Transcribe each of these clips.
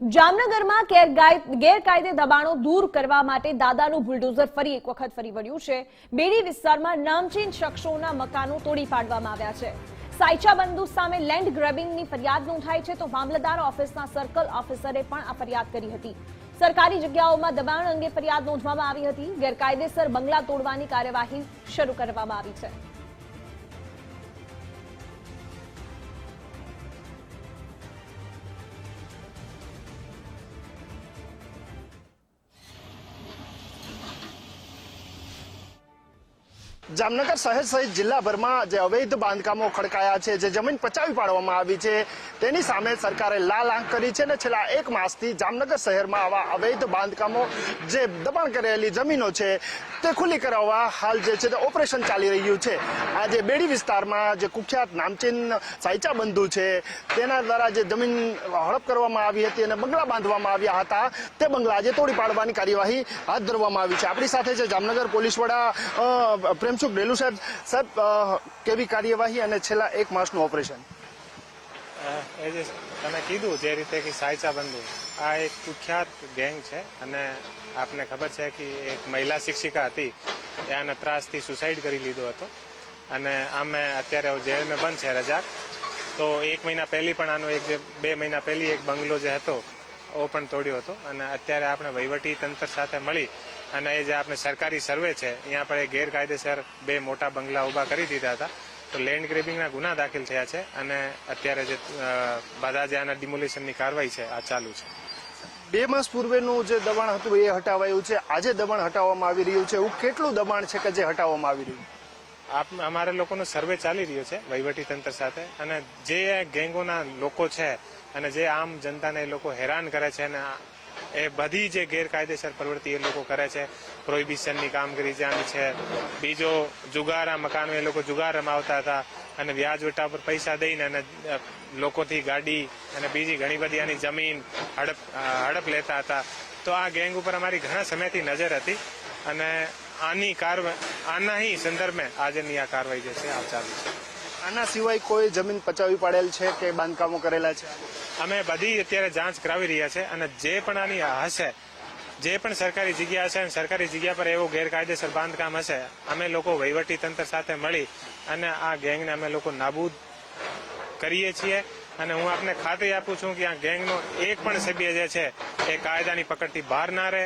જામનગરમાં ગેરકાયદે દબાણો દૂર કરવા માટે દાદાનું બુલડોઝર ફરી એક વખત ફરી વળ્યું છે. બેડી વિસ્તારમાં નામચીન શખ્સોના મકાનો તોડી પાડવામાં આવ્યા છે. સાયચા બંધુ સામે લેન્ડ ગ્રેબિંગની ફરિયાદ નોંધાઈ છે તો મામલતદાર ઓફિસના સર્કલ ઓફિસરે પણ આ ફરિયાદ કરી હતી. સરકારી જગ્યાઓમાં દબાણ અંગે ફરિયાદ નોંધવામાં આવી હતી. ગેરકાયદેસર બંગલા તોડવાની કાર્યવાહી શરૂ કરવામાં આવી છે. જામનગર શહેર સહિત જિલ્લાભરમાં જે અવૈધ બાંધકામો ખડકાયા છે જે જમીન પચાવી પાડવામાં આવી છે તેની સામે સરકારે લાલ આંખ કરી છે અને છેલ્લા એક માસથી જામનગર શહેરમાં આવા અવૈધ બાંધકામો જે દબાણ કરેલી જમીનો છે તે ખુલ્લી કરાવવા હાલ જે છે તે ઓપરેશન ચાલી રહ્યું છે. આજે બેડી વિસ્તારમાં જે કુખ્યાત નામચીન સાયચા બંધુ છે તેના દ્વારા જે જમીન હડપ કરવામાં આવી હતી અને બંગલા બાંધવામાં આવ્યા હતા તે બંગલા આજે તોડી પાડવાની કાર્યવાહી હાથ ધરવામાં આવી છે. આપણી સાથે છે જામનગર પોલીસ વડા અ, પ્રેમસુખ ડેલુ સાહેબ સાહેબ કેવી કાર્યવાહી અને છેલ્લા એક માસનું ઓપરેશન? એ તમે કીધું જે રીતે કે સાયચા બંધુ, આ એક કુખ્યાત ગેંગ છે અને આપને ખબર છે કે એક મહિલા શિક્ષિકા હતી, એ આના ત્રાસથી સુસાઇડ કરી લીધો હતો. અને આમે અત્યારે જેલમાં બંધ છે રજા. તો એક મહિના પહેલી પણ આનો એક જે, બે મહિના પહેલી એક બંગલો જે હતો, ઓ પણ તોડ્યો હતો. અને અત્યારે આપણે વહીવટી તંત્ર સાથે મળી અને એ જે આપણે સરકારી સર્વે છે અહીંયા આપણે ગેરકાયદેસર બે મોટા બંગલા ઊભા કરી દીધા હતા. તો લેન્ડ ગ્રેબિંગના ગુના દાખલ થયા છે અને અત્યારે જે બધા જે આના ડિમોલિશનની કાર્યવાહી છે આ ચાલુ છે. બે માસ પૂર્વેનું જે દબાણ હતું એ હટાવાયું છે. આજે દબાણ હટાવવામાં આવી રહ્યું છે. એવું કેટલું દબાણ છે કે જે હટાવવામાં આવી રહ્યું? આપ અમારે લોકોનો સર્વે ચાલી રહ્યો છે વહીવટી તંત્ર સાથે. અને જે ગેંગોના લોકો છે અને જે આમ જનતાને એ લોકો હેરાન કરે છે અને એ બધી જે ગેરકાયદેસર પ્રવૃત્તિ એ લોકો કરે છે. પ્રોહિબિશનની કામગીરી જ્યાં છે. બીજો જુગારા મકાનો એ લોકો જુગાર રમાવતા હતા અને વ્યાજ વેટા પર પૈસા દઈને અને લોકોથી ગાડી અને બીજી ઘણી બધી આની જમીન હડપ હડપ લેતા હતા. તો આ ગેંગ ઉપર અમારી ઘણા સમયથી નજર હતી અને આની કાર્યવાહી આના હી સંદર્ભમાં આજની આ કાર્યવાહી જે છે, આ ચાલુ છે. આના સિવાય કોઈ જમીન પચાવી પાડેલ છે કે બાંધકામો કરેલા છે? અમે બધી અત્યારે જાંચ કરાવી રહ્યા છે અને જે પણ આની હશે, જે પણ સરકારી જગ્યા હશે અને સરકારી જગ્યા પર એવું ગેરકાયદેસર બાંધકામ હશે, અમે લોકો વહીવટી તંત્ર સાથે મળી અને આ ગેંગને અમે લોકો નાબૂદ કરીએ છીએ. અને હું આપને ખાતરી આપું છું કે આ ગેંગનો એક પણ સભ્ય જે છે એ કાયદાની પકડથી બહાર ના રહે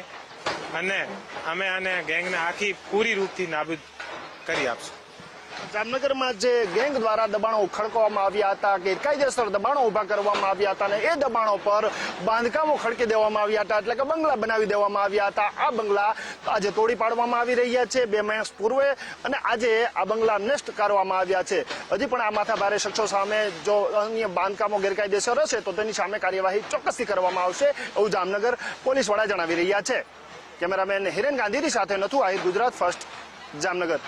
અને અમે આને ગેંગને આખી પૂરી રૂપથી નાબૂદ કરી આપશું. જામનગરમાં જે ગેંગ દ્વારા દબાણો ખડકવામાં આવ્યા હતા, ગેરકાયદેસર દબાણો ઊભા કરવામાં આવ્યા હતા અને એ દબાણો પર બાંધકામો ખડકી દેવામાં આવ્યા હતા, એટલે કે બંગલા બનાવી દેવામાં આવ્યા હતા. આ બંગલા આજે તોડી પાડવામાં આવી રહ્યા છે. બે માસ પૂર્વે અને આજે આ બંગલા નષ્ટ કરવામાં આવ્યા છે. હજી પણ આ માથા ભારે શખ્સો સામે જો અન્ય બાંધકામો ગેરકાયદેસર હશે તો તેની સામે કાર્યવાહી ચોક્કસથી કરવામાં આવશે એવું જામનગર પોલીસ વડા જણાવી રહ્યા છે. કેમેરામેન હિરેન ગાંધીની સાથે નથુ આહિર, ગુજરાત ફર્સ્ટ, જામનગર.